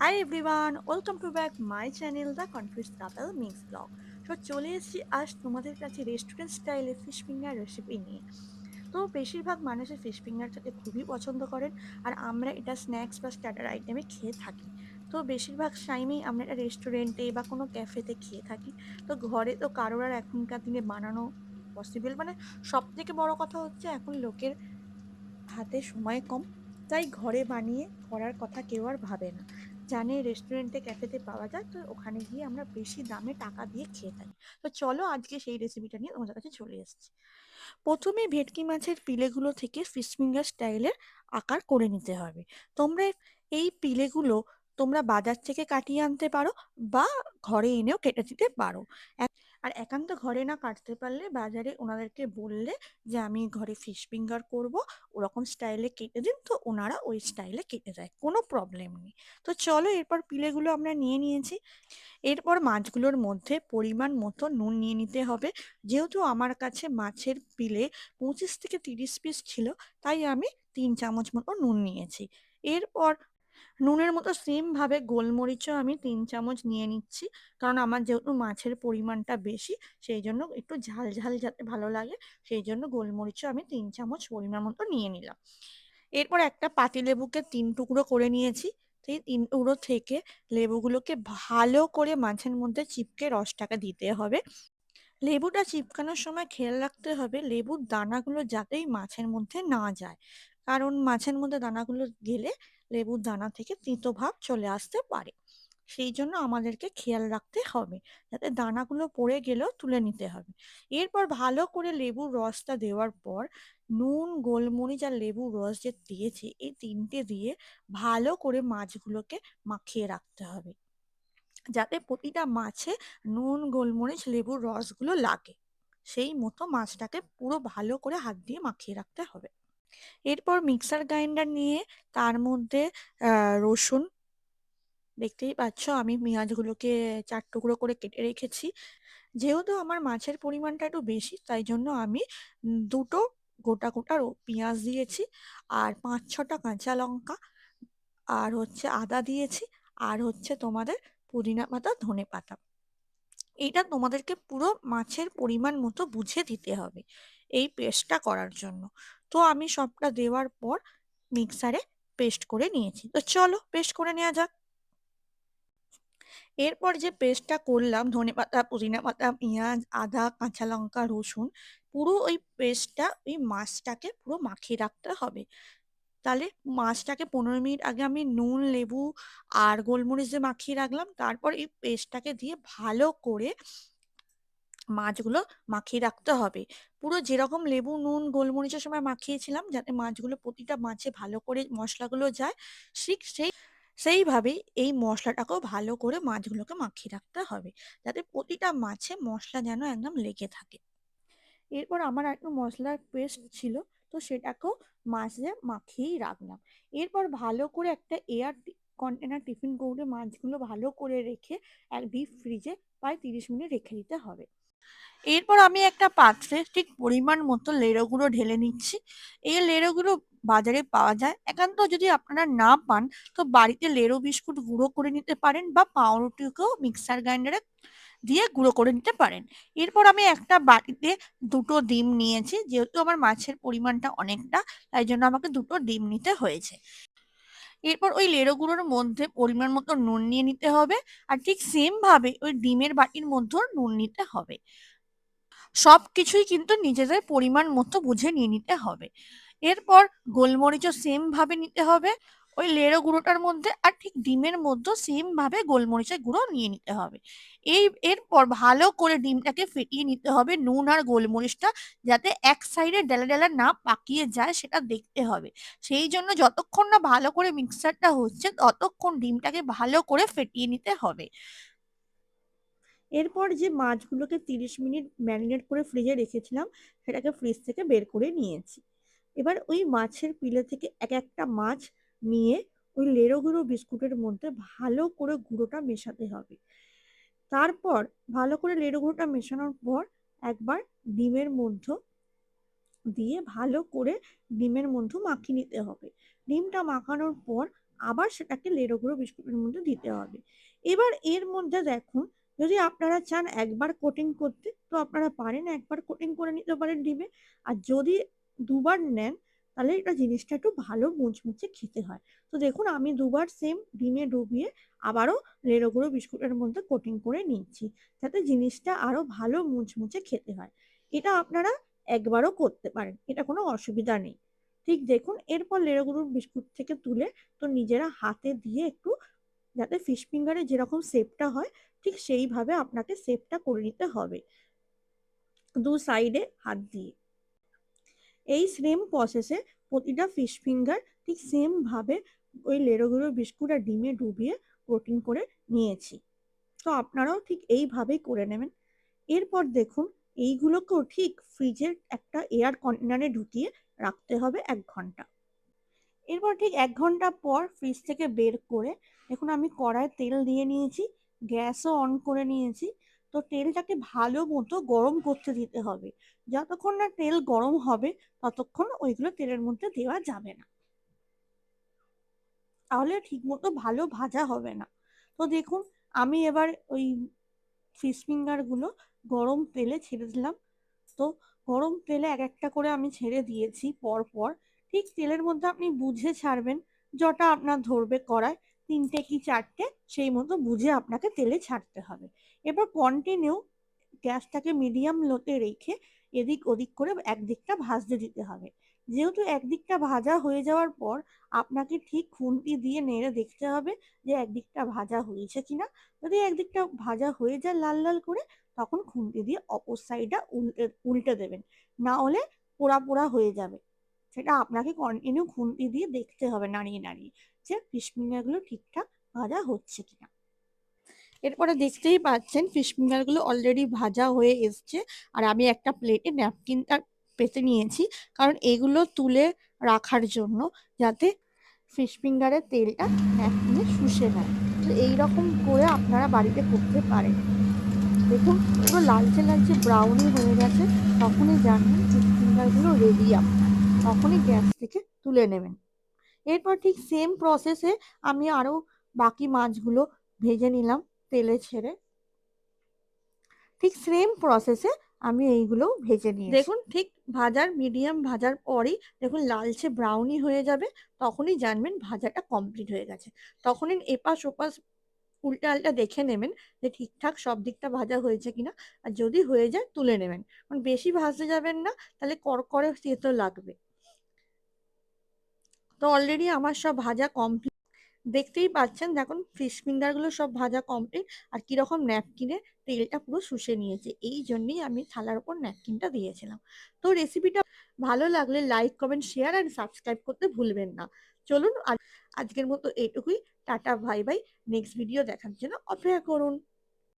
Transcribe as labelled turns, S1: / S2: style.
S1: Hi everyone welcome to back my channel the confuse couple mix blog তো চলে এসেছি আজ তোমাদের কাছে রেস্টুরেন্ট স্টাইলে ফিশ ফিঙ্গার রেসিপি নিয়ে। তো বেশিরভাগ মানুষের ফিশ ফিঙ্গার খেতে খুবই পছন্দ করেন আর আমরা এটা স্ন্যাক্স বা স্টার্টার আইটেমে খেয়ে থাকি। তো বেশিরভাগ টাইমেই আমরা এটা রেস্টুরেন্টে বা কোনো ক্যাফেতে খেয়ে থাকি। তো ঘরে তো কারোর আর এখনকার দিনে বানানো পসিবল মানে সব থেকে বড় কথা হচ্ছে এখন লোকের হাতে সময় কম, তাই ঘরে বানিয়ে করার কথা কেউ আর ভাবে না। জানে রেস্টুরেন্টে ক্যাফেতে পাওয়া যায়, তো ওখানে গিয়ে আমরা বেশি দামে টাকা দিয়ে খেয়ে থাকি। তো চলো আজকে সেই রেসিপিটা নিয়ে তোমাদের কাছে চলে এসেছি। প্রথমে ভেটকি মাছের পিলেগুলো থেকে ফিশ ফিঙ্গার স্টাইলের আকার করে নিতে হবে। তোমরা এই পিলেগুলো তোমরা বাজার থেকে কাটিয়ে আনতে পারো বা ঘরে এনেও কেটে দিতে পারো। আর একান্ত ঘরে না কাটতে পারলে বাজারে ওনাদেরকে বললে যে, আমি ঘরে ফিশ ফিঙ্গার করব, ওরকম স্টাইলে কেটে দিন। তো ওনারা ওই স্টাইলে কেটে দেয়, কোনো প্রবলেম নেই। তো চলো এরপর পিলেগুলো আমরা নিয়ে নিয়েছি। এরপর মাছগুলোর মধ্যে পরিমাণ মতো নুন নিয়ে নিতে হবে। যেহেতু আমার কাছে মাছের পিলে পঁচিশ থেকে তিরিশ পিস ছিল, তাই আমি তিন চামচ মতো নুন নিয়েছি। এরপর নুনের মতো সেমভাবে গোলমরিচও আমি তিন চামচ নিয়ে নিচ্ছি। কারণ আমার যেহেতু মাছের পরিমাণটা বেশি, সেই জন্য একটু ঝাল ঝাল যাতে ভালো লাগে, সেই জন্য গোলমরিচও আমি তিন চামচ পরিমাণ মতো নিয়ে নিলাম। এরপর একটা পাতিলেবুকে তিন টুকরো করে নিয়েছি। সেই তিন টুকরো থেকে লেবুগুলোকে ভালো করে মাছের মধ্যে চিপকে রসটাকে দিতে হবে। লেবুটা চিপকানোর সময় খেয়াল রাখতে হবে, লেবুর দানাগুলো যাতেই মাছের মধ্যে না যায়। কারণ মাছের মধ্যে দানাগুলো গেলে লেবুর দানা থেকে তিতো ভাব চলে আসতে পারে। সেই জন্য আমাদেরকে খেয়াল রাখতে হবে, যাতে দানাগুলো পড়ে গেলেও তুলে নিতে হবে। এরপর ভালো করে লেবুর রসটা দেওয়ার পর নুন, গোলমরিচ আর লেবুর রস যে দিয়েছি, এই তিনটে দিয়ে ভালো করে মাছগুলোকে মাখিয়ে রাখতে হবে। যাতে প্রতিটা মাছে নুন, গোলমরিচ, লেবুর রসগুলো লাগে। সেই মতো মাছটাকে পুরো ভালো করে হাত দিয়ে মাখিয়ে রাখতে হবে। এরপর মিক্সার গ্রাইন্ডার নিয়ে তার মধ্যে রসুন। দেখতেই পাচ্ছ আমি পেঁয়াজগুলোকে চার টুকরো করে কেটে রেখেছি। যেহেতু আমার মাছের পরিমাণটা একটু বেশি, তাই জন্য আমি দুটো গোটা গোটা পেঁয়াজ দিয়েছি আর পাঁচ ছটা কাঁচা লঙ্কা আর হচ্ছে আদা দিয়েছি আর হচ্ছে তোমাদের পুদিনা পাতা, ধনে পাতা। এটা তোমাদেরকে পুরো মাছের পরিমাণ মতো বুঝে দিতে হবে এই পেস্টটা করার জন্য। তো আমি সবটা দেওয়ার পর মিক্সারে পেস্ট করে নিয়েছি। তো চলো পেস্ট করে নেওয়া যাক। এরপর যে পেস্টটা করলাম, ধনে পাতা, পুদিনা পাতা, পেঁয়াজ, আদা, কাঁচা লঙ্কা, রসুন, পুরো ওই পেস্টটা ওই মাছটাকে পুরো মাখিয়ে রাখতে হবে। তাহলে মাছটাকে পনেরো মিনিট আগে আমি নুন, লেবু আর গোলমরিচ দিয়ে মাখিয়ে রাখলাম। তারপর এই পেস্টটাকে দিয়ে ভালো করে মাছগুলো মাখিয়ে রাখতে হবে। পুরো যেরকম লেবু, নুন, গোলমরিচের সময় মাখিয়েছিলাম যাতে মাছগুলো প্রতিটা মাছে ভালো করে মশলাগুলো যায়, ঠিক সেই সেইভাবেই এই মশলাটাকেও ভালো করে মাছগুলোকে মাখিয়ে রাখতে হবে যাতে প্রতিটা মাছে মশলা যেন একদম লেগে থাকে। এরপর আমার একটু মশলার পেস্ট ছিল, তো সেটাকেও মাছে মাখিয়েই রাখলাম। এরপর ভালো করে একটা এয়ার কন্টেনার টিফিন কৌটে মাছগুলো ভালো করে রেখে এক ডিপ ফ্রিজে প্রায় তিরিশ মিনিট রেখে দিতে হবে। এরপর আমি একটা পাত্রে ঠিক পরিমাণ মতো লেড়ো গুঁড়ো ঢেলে নিচ্ছি। এই লেড়ো গুঁড়ো বাজারে পাওয়া যায়। একান্ত যদি আপনারা না পান, তো বাড়িতে লেড়ো বিস্কুট গুঁড়ো করে নিতে পারেন বা পাউরুটিকেও মিক্সার গ্রাইন্ডারে দিয়ে গুঁড়ো করে নিতে পারেন। এরপর আমি একটা বাটিতে দুটো ডিম নিয়েছি, যেহেতু আমার মাছের পরিমাণটা অনেকটা, তাই জন্য আমাকে দুটো ডিম নিতে হয়েছে। এরপর ওই লেড়ো গুঁড়োর মধ্যে পরিমাণ মতো নুন নিয়ে নিতে হবে আর ঠিক সেম ভাবে ওই ডিমের বাটির মধ্যেও নুন নিতে হবে। সব কিছুই কিন্তু নিজেদের পরিমাণ মতো বুঝে নিয়ে নিতে হবে। এরপর গোলমরিচও সেম ভাবে নিতে হবে। ওই লেড়ো গুঁড়োটার মধ্যে আর ঠিক ডিমের মধ্যে সেম ভাবে গোলমরিচের গুঁড়ো নিয়ে নিতে হবে। এই এরপর ভালো করে ডিমটাকে ফেটিয়ে নিতে হবে নুন আর গোলমরিচটা যাতে এক সাইডে ডেলা ডেলা না পাকিয়ে যায় সেটা দেখতে হবে। সেই জন্য যতক্ষণ না ভালো করে মিক্সারটা হচ্ছে ততক্ষণ ডিমটাকে ভালো করে ফেটিয়ে নিতে হবে। এরপর যে মাছগুলোকে তিরিশ মিনিট ম্যারিনেট করে ফ্রিজে রেখেছিলাম, সেটাকে ফ্রিজ থেকে বের করে নিয়েছি। এবার ওই মাছের পিলে থেকে এক একটা মাছ নিয়ে ওই লেড়ো গুঁড়ো বিস্কুটের মধ্যে ভালো করে গুঁড়োটা মেশাতে হবে। তারপর ভালো করে লেড়ো গুঁড়োটা মেশানোর পর একবার ডিমের মধ্য দিয়ে ভালো করে ডিমের মধ্যে মাখিয়ে নিতে হবে। ডিমটা মাখানোর পর আবার সেটাকে লেড়ো গুঁড়ো বিস্কুটের মধ্যে দিতে হবে। এবার এর মধ্যে দেখুন, যদি আপনারা চান একবার কোটিং করতে, তো আপনারা পারেন একবার কোটিং করে নিতে পারেন ডিমে। আর যদি দুবার নেন তাহলে এটা জিনিসটা একটু ভালো মুচমুচে খেতে হয়। তো দেখুন, আমি দুবার সেম ডিমে ডুবিয়ে আবারও লেড়ো গুঁড়ো বিস্কুটের মধ্যে কোটিং করে নিচ্ছি যাতে জিনিসটা আরও ভালো মুচমুচে খেতে হয়। এটা আপনারা একবারও করতে পারেন, এটা কোনো অসুবিধা নেই। ঠিক দেখুন, এরপর লেড়ো গুঁড়ো বিস্কুট থেকে তুলে তো নিজেরা হাতে দিয়ে একটু যাতে ফিশ ফিঙ্গারে যেরকম শেপটা হয়, ঠিক সেইভাবে আপনাকে শেপটা করে নিতে হবে। দু সাইডে হাত দিয়ে। এই সেম প্রসেসে প্রতিটা ফিশ ফিঙ্গার ঠিক সেম ভাবে ওই লেড়ো গুঁড়ো বিস্কুট আর ডিমে ডুবিয়ে কোটিং করে নিয়েছি। তো আপনারাও ঠিক এইভাবেই করে নেবেন। এরপর দেখুন, এইগুলোকেও ঠিক ফ্রিজের একটা এয়ার কন্টেনারে ঢুকিয়ে রাখতে হবে এক ঘণ্টা। এরপর ঠিক এক ঘণ্টা পর ফ্রিজ থেকে বের করে, দেখুন আমি কড়ায় তেল দিয়ে নিয়েছি, গ্যাসও অন করে নিয়েছি তো তেলটাকে ভালো মতো গরম করতে দিতে হবে। যতক্ষণ না তেল গরম হবে, ততক্ষণ ওইগুলো তেলের মধ্যে দেওয়া যাবে না। তাহলে ঠিক মতো ভালো ভাজা হবে না। তো দেখুন, আমি এবার ওই ফিশ ফিঙ্গারগুলো গরম তেলে ছেড়ে দিলাম। তো গরম তেলে এক একটা করে আমি ছেড়ে দিয়েছি পর পর ঠিক তেলের মধ্যে আপনি বুঝে ছাড়বেন, যটা আপনার ধরবে কড়ায় তিনটে কি চারটে, সেই মতো বুঝে আপনাকে তেলে ছাড়তে হবে। এবার কন্টিনিউ গ্যাসটাকে মিডিয়াম লোতে রেখে এদিক ওদিক করে একদিকটা ভাজতে দিতে হবে। যেহেতু একদিকটা ভাজা হয়ে যাওয়ার পর আপনাকে ঠিক খুন্তি দিয়ে নেড়ে দেখতে হবে যে একদিকটা ভাজা হয়েছে কিনা। যদি একদিকটা ভাজা হয়ে যায় লাল লাল করে, তখন খুন্তি দিয়ে অপর সাইডটা উল্টে উল্টে দেবেন। না হলে পোড়া পোড়া হয়ে যাবে। সেটা আপনাকে কন্টিনিউ খুন্তি দিয়ে দেখতে হবে নাড়িয়ে নাড়িয়ে যে ফিশ ফিঙ্গারগুলো ঠিকঠাক ভাজা হচ্ছে কিনা। এরপরে দেখতেই পাচ্ছেন ফিশ ফিঙ্গারগুলো অলরেডি ভাজা হয়ে এসছে আর আমি একটা প্লেটে ন্যাপকিনটা পেতে নিয়েছি কারণ এগুলো তুলে রাখার জন্য যাতে ফিশ ফিঙ্গারের তেলটা ন্যাপকিনে শুষে নেয়। তো এইরকম করে আপনারা বাড়িতে করতে পারেন। দেখুন পুরো লালচে লালচে ব্রাউনি হয়ে গেছে, তখনই জানবেন ফিশ ফিঙ্গারগুলো রেডি আপনার তখনই গ্যাস থেকে তুলে নেবেন। এরপর ঠিক সেম প্রসেসে আমি আরও বাকি মাছগুলো ভেজে নিলাম তেলে ছেড়ে। ঠিক সেম প্রসেসে আমি এইগুলো ভেজে নিই দেখুন, ঠিক ভাজার মিডিয়াম ভাজার পরই দেখুন লালচে ব্রাউনি হয়ে যাবে, তখনই জানবেন ভাজাটা কমপ্লিট হয়ে গেছে। তখনই এপাশ ওপাশ উল্টা আলটা দেখে নেবেন যে ঠিকঠাক সব দিকটা ভাজা হয়েছে কিনা, আর যদি হয়ে যায় তুলে নেবেন। কারণ বেশি ভাজতে যাবেন না, তাহলে করকরে তেতো লাগবে। তো অলরেডি আমার সব ভাজা কমপ্লিট দেখতেই পাচ্ছেন, দেখুন ফিশ ফিঙ্গারগুলো সব ভাজা কমপ্লিট আর কীরকম ন্যাপকিনে তেলটা পুরো শুষে নিয়েছে। এই জন্যই আমি থালার ওপর ন্যাপকিনটা দিয়েছিলাম। তো রেসিপিটা ভালো লাগলে like comment share and subscribe করতে ভুলবেন না। চলুন আজকের মতো এটুকুই। টাটা ভাই ভাই নেক্সট ভিডিও দেখার জন্য অপেক্ষা করুন।